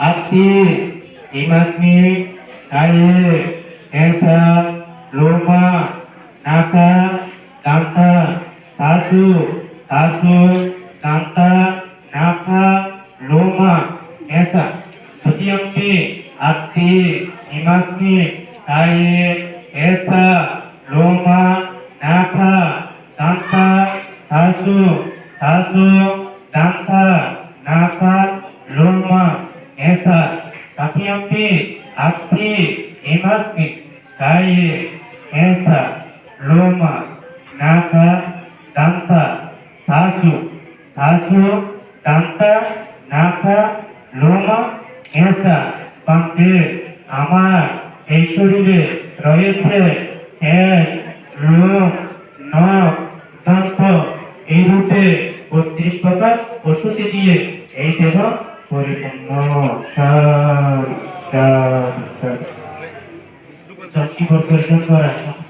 आपकी इमासनी आए ऐसा, रोमा नाका कांता तासु तासु कांता नाका रोमा, ऐसा। तृतीयम्पि आपकी इमासनी आए ऐसा, रोमा नाका कांता तासु तासु कांता नाका তাকিয়াম্পি আত্মি ইমাসমি কায়ে এসা লোমা নাকা দান্তা, তাসু তাসু, দান্তা নাকা লোমা এসা পান্তে আমার, এই শরীরে রয়েছে শেষ লোম নখ, দন্ত, এই রূপে বত্রিশ প্রকার পশুতি দিয়ে এই দেহ পরিপূর্ণ। সার সার সার।